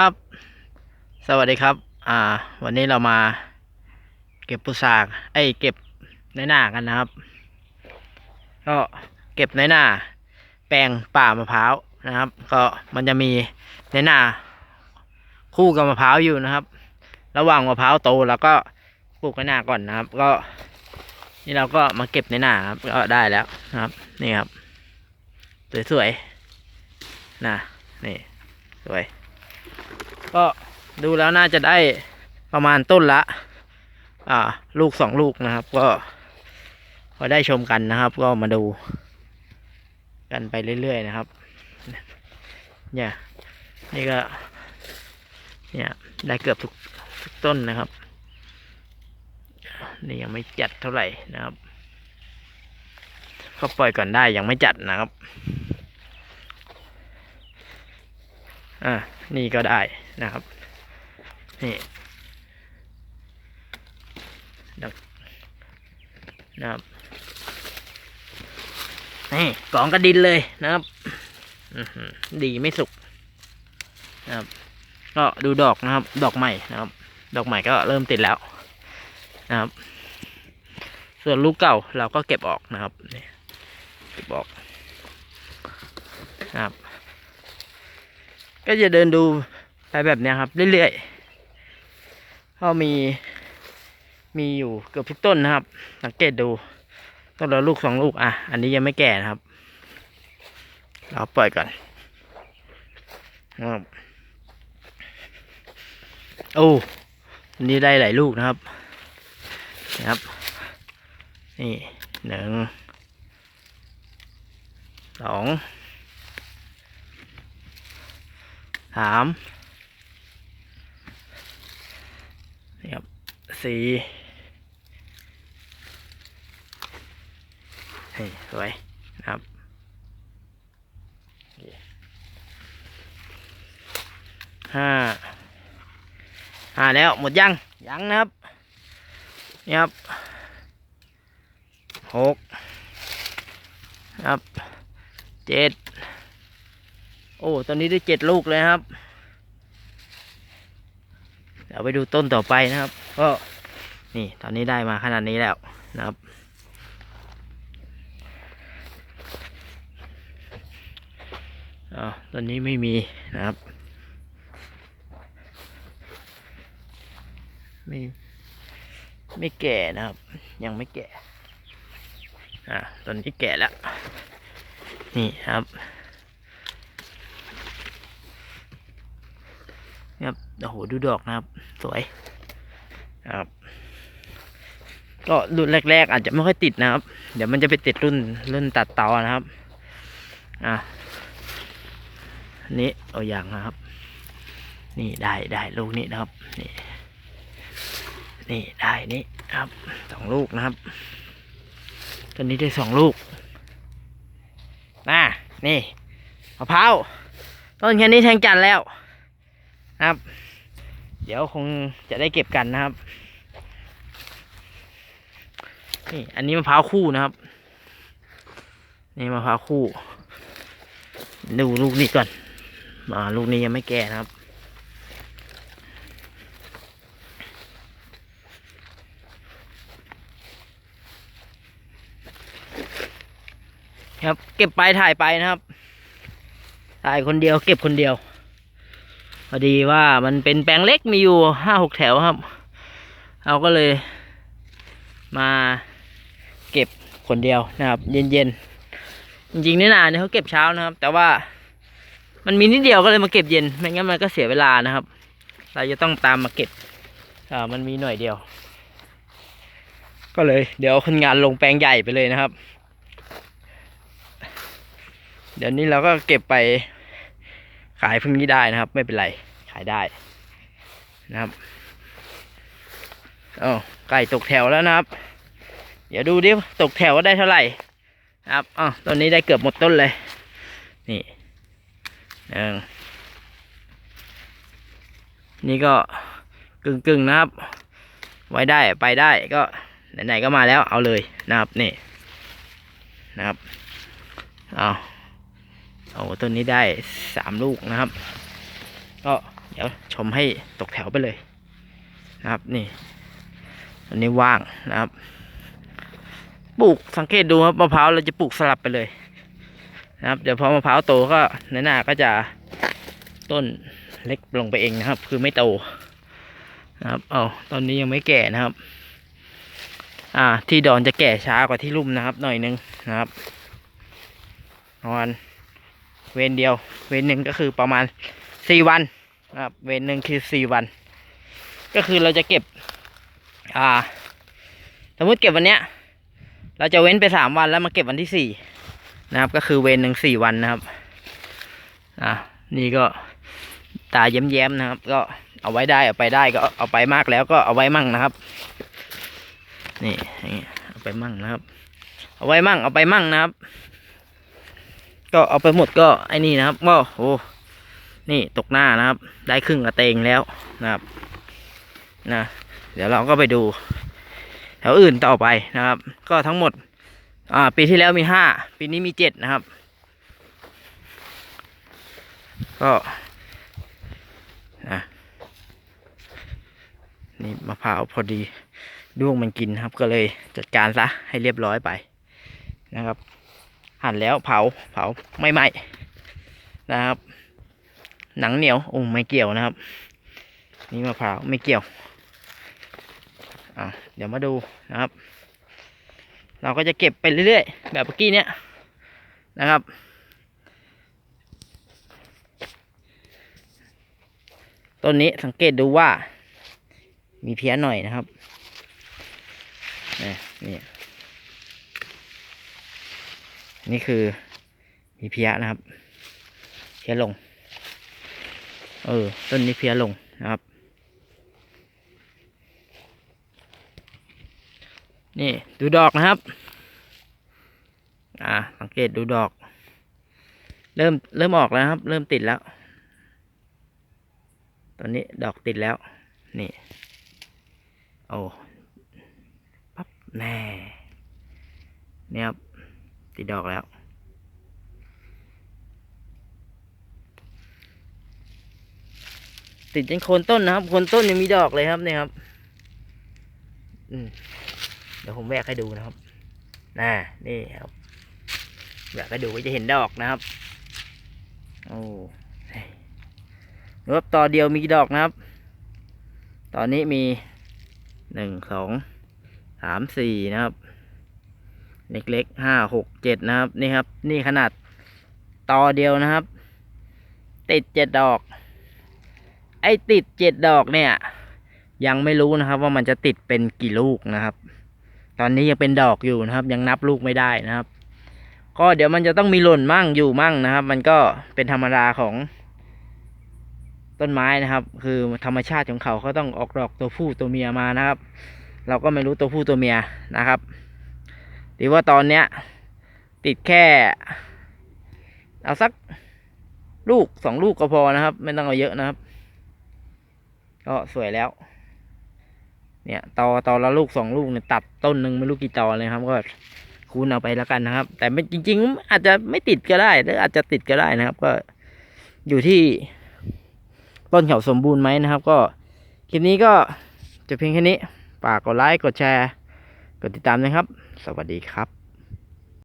ครับ สวัสดีครับ อ่า วันนี้เรามาเก็บปุษากไอ้เก็บในหน้ากันนะครับ ก็เก็บในหน้า แปลงป่ามะพร้าวนะครับ ก็มันจะมีในหน้า คู่กับมะพร้าวอยู่นะครับ ระหว่างมะพร้าวโตแล้วก็ปลูกในหน้าก่อนนะครับ ก็ นี่เราก็มาเก็บในหน้าครับก็ได้แล้วนะครับ นี่ครับ สวยๆนะนี่สวย ก็ดูแล้วน่าจะได้ประมาณต้นละ อ่า ลูกสองลูกนะครับ ก็พอได้ชมกันนะครับ ก็มาดู กันไปเรื่อยๆนะครับ เนี่ย นี่ก็ เนี่ย ได้เกือบทุกทุกต้นนะครับ นี่ยังไม่จัดเท่าไหร่นะครับก็ปล่อยก่อนได้ยังไม่จัดนะครับ อ่า นี่ก็ได้ นะครับนี่ดอกนะครับนี่กองกระดินเลยนะครับดีไม่สุกนะครับ ก็ดูดอกนะครับ ดอกใหม่นะครับ ดอกใหม่ก็เริ่มติดแล้วนะครับ ส่วนลูกเก่าเราก็เก็บออกนะครับนี่เก็บออกนะครับ ก็จะเดินดู ไปแบบนี้ครับ เรื่อยๆก็มี มีอยู่เกือบทุกต้นนะครับ สังเกตดู ต้นละลูกสองลูกอะ อันนี้ยังไม่แก่นะครับ เราปล่อยก่อนครับโอ้อันนี้ได้หลายลูกนะครับนะครับ นี่หนึ่งสองสาม นี่ครับสี่นี่สวยนะครับห้าห้าแล้วหมดยัง ยังนะครับ นี่ครับหกครับเจ็ดโอ้ ตอนนี้ได้เจ็ดลูกเลยครับ ดี๋ยวไปดูต้นต่อไปนะครับ ก็นี่ตอนนี้ได้มาขนาดนี้แล้วนะครับ อ๋อตอนนี้ไม่มีนะครับ ไม่ไม่แก่นะครับ ยังไม่แก่ อ่าตอนนี้แก่แล้ว นี่ครับ ครับโอ้โห ดูดอกนะครับ สวยครับ ก็รุ่นแรก ๆ อาจจะไม่ค่อยติดนะครับ เดี๋ยวมันจะไปติดรุ่นรุ่นตัดต่อนะครับ อะนี้เอาอย่างนะครับ นี่ได้ได้ลูกนี้นะครับ นี่ นี่ได้นี่ครับสองลูกนะครับตอนนี้ได้สองลูกน่ะนี่มะพร้าวต้นแค่นี้แทงจันแล้วนะครับ เดี๋ยวคงจะได้เก็บกันนะครับ นี่อันนี้มะพร้าวคู่นะครับ นี่มะพร้าวคู่ ดูลูกนี้ก่อน มาลูกนี้ยังไม่แก่นะครับ ครับ เก็บไปถ่ายไปนะครับ ถ่ายคนเดียว เก็บคนเดียว พอดีว่ามันเป็นแปลงเล็กมีอยู่ห้าหกแถวครับ เราก็เลยมาเก็บคนเดียวนะครับ เย็นๆ จริงๆนี่นาเนี่ยเขาเก็บเช้านะครับ แต่ว่ามันมีนิดเดียวก็เลยมาเก็บเย็นไม่งั้นมันก็เสียเวลานะครับ เราจะต้องตามมาเก็บอ่ามันมีหน่อยเดียว ก็เลย เดี๋ยวคนงานลงแปลงใหญ่ไปเลยนะครับ เดี๋ยวนี้เราก็เก็บไป ขายพรุ่งนี้ได้นะครับ ไม่เป็นไร ขายได้นะครับอ๋อไก่ตกแถวแล้วนะครับ เดี๋ยวดูดิตกแถวว่าได้เท่าไหร่นะครับอ๋อตอนนี้ได้เกือบหมดต้นเลย นี่นึ่งนี่ก็กึ่งกึ่งๆนะครับ ไว้ได้ไปได้ก็ไหนๆก็มาแล้วเอาเลยนะครับนี่นะครับเอา โอ้ต้นนี้ได้สามลูกนะครับ ก็เดี๋ยวชมให้ตกแถวไปเลยนะครับนี่อันนี้ว่างนะครับ ปลูกสังเกตดูครับมะพร้าวเราจะปลูกสลับไปเลยนะครับ เดี๋ยวพอมะพร้าวโตก็ในหน้าก็จะต้นเล็กลงไปเองนะครับ คือไม่โตนะครับเอาตอนนี้ยังไม่แก่นะครับ อ่า ที่ดอนจะแก่ช้ากว่าที่ลุ่มนะครับ หน่อยนึงนะครับประมาณ เวนเดียว เวนหนึ่งก็คือประมาณสี่วันนะครับเวนหนึ่งคือสี่วัน ก็คือเราจะเก็บ อ่า สมมติเก็บวันเนี้ย เราจะเว้นไปสามวันแล้วมาเก็บวันที่สี่นะครับ ก็คือเวนหนึ่งสี่วันนะครับ อ่านี่ก็ตาแย้มๆนะครับ ก็เอาไว้ได้เอาไปได้ก็เอาไปมากแล้วก็เอาไว้มั่งนะครับ นี่เอาไปมั่งนะครับ เอาไว้มั่งเอาไปมั่งนะครับ ก็เอาไปหมดก็ไอ้นี่นะครับก็โอ้นี่ตกหน้านะครับ ได้ครึ่งกระเตงแล้วนะครับนะเดี๋ยวเราก็ไปดูแถวอื่นต่อไปนะครับ ก็ทั้งหมดอ่าปีที่แล้วมีห้าปีนี้มีเจ็ดนะครับ ก็นะนี่มะพร้าวพอดีด้วงมันกินครับ ก็เลยจัดการซะให้เรียบร้อยไปนะครับ หั่นแล้วเผาเผาไม่ไหม้นะครับ หนังเหนียวโอ้ไม่เกี่ยวนะครับ นี่มะพร้าวไม่เกี่ยวอะเดี๋ยวมาดูนะครับ เราก็จะเก็บไปเรื่อยๆ แบบเมื่อกี้เนี้ยนะครับต้นนี้สังเกตดูว่า มีเพี้ยหน่อยนะครับนี่ นี่คือมีเพี้ยนะครับ เพี้ยลง เออ ต้นนี้เพี้ยลงนะครับ นี่ดูดอกนะครับ อ่า สังเกตดูดอก เริ่มเริ่มออกแล้วครับ เริ่มติดแล้ว ตอนนี้ดอกติดแล้ว นี่ โอ้ ปั๊บ แน่เนี่ยครับ ติดดอกแล้ว ติดจนโคนต้นนะครับ โคนต้นยังมีดอกเลยครับเนี่ยครับอืมเดี๋ยวผมแวกให้ดูนะครับน่านี่ครับแวกให้ดูก็จะเห็นดอกนะครับ โอ้รบต่อเดียวมีกี่ดอกนะครับ ตอนนี้มีหนึ่งสองสามสี่นะครับ เล็กๆห้าหกเจ็ดนะครับ นี่ครับ นี่ขนาดต่อเดียวนะครับ ติดเจ็ดดอก ไอ้ติดเจ็ดดอกเนี่ย ยังไม่รู้นะครับ ว่ามันจะติดเป็นกี่ลูกนะครับ ตอนนี้ยังเป็นดอกอยู่นะครับ ยังนับลูกไม่ได้นะครับ ก็เดี๋ยวมันจะต้องมีหล่นมั่งอยู่มั่งนะครับ มันก็เป็นธรรมดาของต้นไม้นะครับ คือธรรมชาติของเขาเขาต้องออกดอกตัวผู้ตัวเมียมานะครับ เราก็ไม่รู้ตัวผู้ตัวเมียนะครับ ดีว่าตอนเนี้ย ติดแค่ เอาสักลูกสองลูกก็พอนะครับ ไม่ต้องเอาเยอะนะครับ ก็สวยแล้ว เนี่ยตอตอละลูกสองลูกเนี่ยตัดต้นหนึ่งไม่รู้กี่ตอเลยครับ ก็คูณเอาไปแล้วกันนะครับ แต่จริงๆ อาจจะไม่ติดก็ได้ หรืออาจจะติดก็ได้นะครับ ก็อยู่ที่ต้นเขาสมบูรณ์ไหมนะครับ ก็คลิปนี้ก็จะเพียงแค่นี้ฝากกดไลค์กดแชร์ กดติดตามนะครับ สวัสดีครับ